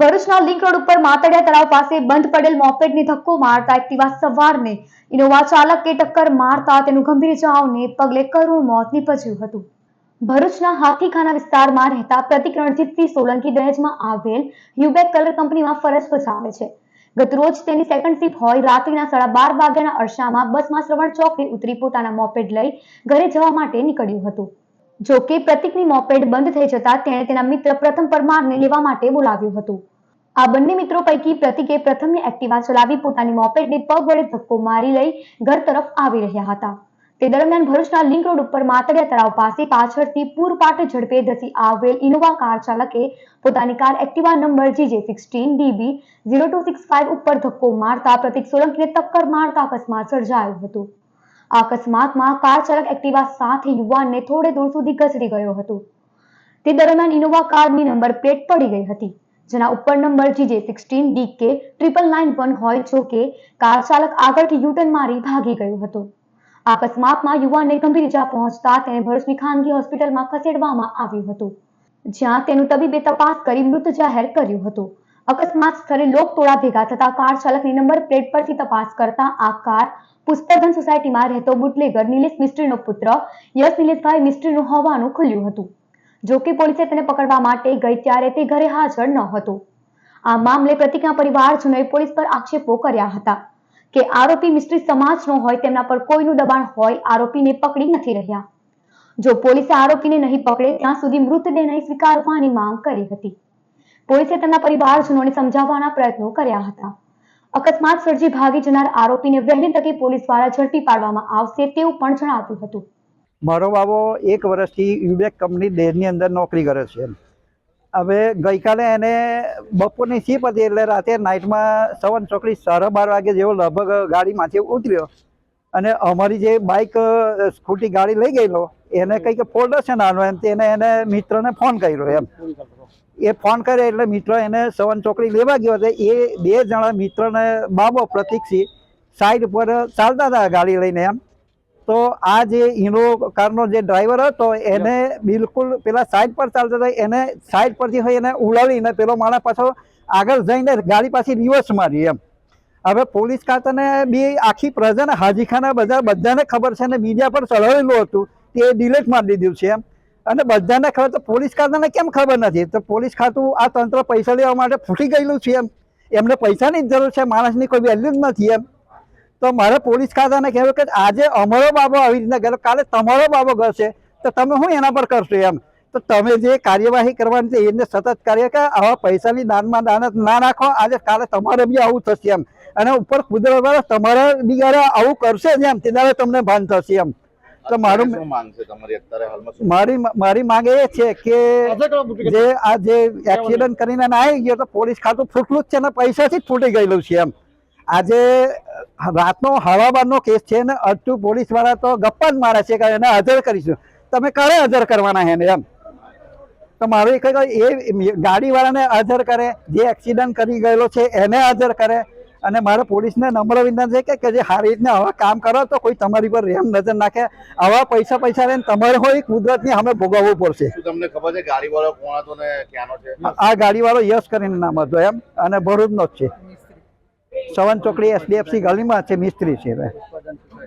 ભરૂચના link road ઉપર માતડિયા તળાવ પાસે બંધ પડેલ મોપેડને ધક્કો મારતા એક્ટિવા સવારને ઇનોવા ચાલકે ટક્કર મારતા તેનું ગંભીર ઇજાઓને પગલે કરુણ મોત નીપજ્યું હતું. ભરૂચના હાથીખાના વિસ્તારમાં રહેતા પ્રતિક રણજીતસિંહ સોલંકી દહેજમાં આવેલ હ્યુબેક કલર કંપનીમાં ફરજ બજાવે છે. ગતરોજ તેની સેકન્ડ શિફ્ટ હોય, રાત્રિના સાડા બાર વાગ્યાના અરસામાં બસમાં શ્રવણ ચોકડી ઉતરી પોતાના મોપેડ લઈ ઘરે જવા માટે નીકળ્યું હતું. જો કે પ્રતિકની મોપેડ બંધ થઈ જતા તેણે તેના મિત્ર પ્રથમ પરમારને લેવા માટે બોલાવ્યું હતું. આ બંને મિત્રો પૈકી પ્રતિકે પ્રથમની એક્ટિવા ચલાવી પોતાની મોપેડને પગ વડે ધક્કો મારી લઈ ઘર તરફ આવી રહ્યા હતા. તે દરમિયાન ભરૂચના લિંક રોડ ઉપર માતડિયા તળાવ પાસે પાછળથી પૂરપાટ ઝડપે ધસી આવેલ ઇનોવા કાર ચાલકે પોતાની car Activa number GJ sixteen DB zero two six five ઉપર ધક્કો મારતા પ્રતિક સોલંકીને ટક્કર મારતા અકસ્માત સર્જાયો હતો. અકસ્માતમાં કાર ચાલક એક્ટિવા સાથે યુવાનને થોડે દૂર સુધી ઘસડી ગયો હતો. તે દરમિયાન ઇનોવા કારની નંબર પ્લેટ પડી ગઈ હતી, જેના ઉપર number GJ sixteen D K triple nine one હોય જો કે કાર ચાલક આગળથી યુટર્ન મારી ભાગી ગયો હતો. અકસ્માતમાં યુવાનને ગંભીર ઇજા પહોંચતા તેને ભરૂચની ખાનગી હોસ્પિટલમાં ખસેડવામાં આવ્યું હતું, જ્યાં તેનું તબીબે તપાસ કરી મૃત જાહેર કર્યું હતું. અકસ્માત સ્થળે લોકટોળા ભેગા થતા કાર ચાલકની નંબર પ્લેટ પરથી તપાસ કરતા આ કાર પુષ્પધન સોસાયટીમાં રહેતો બુટલેગર નિલેશ મિસ્ત્રીનો પુત્ર યશ નિલેશભાઈ મિસ્ત્રીનું હોવાનું ખુલ્યું હતું. જોકે પોલીસે તેને પકડવા માટે ગઈ ત્યારે તે ઘરે હાજર ન હતો. આ મામલે પ્રતિકના પરિવારજનોએ પોલીસ પર આક્ષેપો કર્યા હતા કે આરોપી મિસ્ત્રી સમાજનો હોય, તેમના પર કોઈનું દબાણ હોય, આરોપીને પકડી નથી રહ્યા. જો પોલીસે આરોપીને નહીં પકડે, ત્યાં સુધી મૃતદેહ નહીં સ્વીકારવાની માંગ કરી હતી. પોલીસે તેમના પરિવારજનોને સમજાવવાના પ્રયત્નો કર્યા હતા. અકસ્માત સર્જી ભાગી જનાર આરોપીને વહેલી તકે પોલીસ દ્વારા ઝડપી પાડવામાં આવશે તેવું પણ જણાવ્યું હતું. મારો બાબો એક વર્ષથી યુબેક કંપની દેરની અંદર નોકરી કરે છે. હવે ગઈકાલે એને બપોરની સીપ હતી એટલે રાતે નાઇટમાં સવન ચોકડી સાડા બાર વાગે જેવો લગભગ ગાડીમાંથી ઉતર્યો. અને અમારી જે બાઇક સ્કૂટી ગાડી લઈ ગયેલો, એને કંઈક ફોલ્ડર છે નાનો એમ, તેને એને મિત્રને ફોન કર્યો એમ. એ ફોન કરે એટલે મિત્ર એને સવન ચોકડી લેવા ગયો હતો એ બે જણા મિત્રને બાબો પ્રતિકસિંહ સાઈડ પર ચાલતા હતા ગાડી લઈને એમ. તો આ જે હીરો કારનો જે ડ્રાઈવર હતો, એને બિલકુલ પેલા સાઈડ પર ચાલતા હતા. એને સાઈડ પરથી હોય એને ઉડાવીને પેલો માણસ પાછો આગળ જઈને ગાડી પાછી રિવર્સ મારી એમ. હવે પોલીસ ખાતાને બી આખી પ્રજાને હાજીખાના બધા, બધાને ખબર છે અને મીડિયા પર ચલાવેલું હતું. તે ડિલેટ મારી દીધું છે એમ. અને બધાને ખબર, તો પોલીસ ખાતાને કેમ ખબર નથી? તો પોલીસ ખાતું આ તંત્ર પૈસા લેવા માટે ફૂટી ગયેલું છે એમ. એમને પૈસાની જ જરૂર છે, માણસની કોઈ વેલ્યુ જ નથી એમ. તો મારે પોલીસ ખાતાને કહેવું કે આજે અમારો બાબો આવી રીતના ગયો. કાલે તમારો બાબો ગયો તો તમે શું એના પર કરશો એમ? તો તમે જે કાર્યવાહી કરવાની છે એને સતત કાર્ય કે આવા પૈસાની દાનમાં દાન ના નાખો આજે કાલે તમારે બી આવું થશે એમ. અને ઉપર કુદરત વાળા તમારા બી આવું કરશે જ એમ. તેના તમને ભાન થશે એમ. તો મારું શું માંગ છે તમારી? અત્યારે હાલમાં મારી મારી માંગ એ છે કે જે આ જે એક્સિડન્ટ કરીને આવી ગયો તો પોલીસ ખાતું ફૂટલું જ છે ને પૈસાથી જ ફૂટી ગયેલું છે એમ. આજે રાતનો હવાબારનો કેસ છે ને અડધું પોલીસવાળા તો ગપ્પા જ મારે છે કે એને હાજર કરીશું. તમે ક્યારે હાજર કરવાના છે ને એમ? તો મારું એ ગાડીવાળાને હાજર કરે જે એક્સિડન્ટ કરી ગયેલો છે એને હાજર કરે. અને મારે પોલીસને નમ્ર વિનંતી છે કે જે સારી રીતના આવા કામ કરો તો કોઈ તમારી પર રેમ નજર નાખે. આવા પૈસા પૈસા લઈને તમારે હોય કુદરતની અમે ભોગવવું પડશે. શું તમને ખબર છે ગાડી વાળો કોણ હતો ને ક્યાંનો છે? આ ગાડીવાળો યશ કરીને નામ હતો એમ. અને ભરૂચનો જ છે. સવન ચોકડી એસડીએફસી ગલીમાં છે મિસ્ત્રી છે હવે.